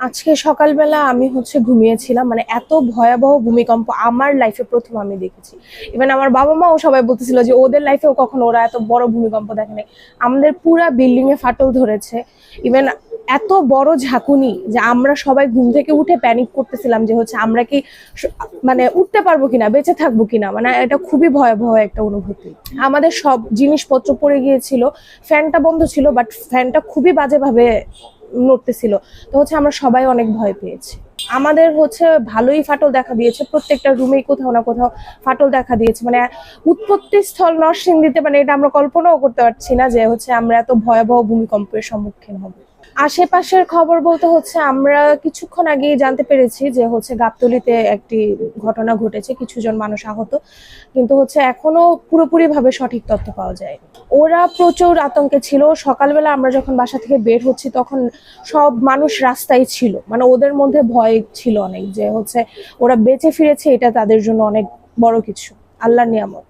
আজকে সকালবেলা আমি হচ্ছে ঘুমিয়েছিলাম মানে এত ভয়াবহ ভূমিকম্প আমার লাইফে প্রথম আমি দেখেছি। ইভেন আমার বাবা মাও সবাই বলতেছিল যে ওদের লাইফেও কখনো ওরা এত বড় ভূমিকম্প দেখে দেখেনি আমাদের পুরা বিল্ডিং এ ফাটল ধরেছে। ইভেন এত বড় ঝাঁকুনি যে আমরা সবাই ঘুম থেকে উঠে প্যানিক করতেছিলাম যে হচ্ছে আমরা কি মানে উঠতে পারব কিনা, বেঁচে থাকব কিনা মানে এটা খুবই ভয়াবহ একটা অনুভূতি। আমাদের সব জিনিসপত্র পড়ে গিয়েছিল ফ্যানটা বন্ধ ছিল বাট ফ্যানটা খুবই বাজেভাবে নড়তেছিল। তো হচ্ছে আমরা সবাই অনেক ভয় পেয়েছি। আমাদের হচ্ছে ভালোই ফাটল দেখা দিয়েছে, প্রত্যেকটা রুমেই কোথাও না কোথাও ফাটল দেখা দিয়েছে। মানে উৎপত্তি স্থল নরসিংদীতে মানে এটা আমরা কল্পনাও করতে পারছি না যে হচ্ছে আমরা এত ভয়াবহ ভূমিকম্পের সম্মুখীন হব। আশেপাশের খবর বলতে হচ্ছে আমরা কিছুক্ষণ আগেই জানতে পেরেছি যে হচ্ছে গাবতলিতে একটি ঘটনা ঘটেছে, কিছুজন মানুষ আহত। কিন্তু হচ্ছে এখনও পুরোপুরি ভাবে সঠিক তথ্য পাওয়া যায়নি। ওরা প্রচুর আতঙ্কে ছিল। সকালবেলা আমরা যখন বাসা থেকে বের হচ্ছি তখন সব মানুষ রাস্তায় ছিল। মানে ওদের মধ্যে ভয় ছিল অনেক যে হচ্ছে ওরা বেঁচে ফিরেছে, এটা তাদের জন্য অনেক বড় কিছু। আল্লাহর নিয়ামত।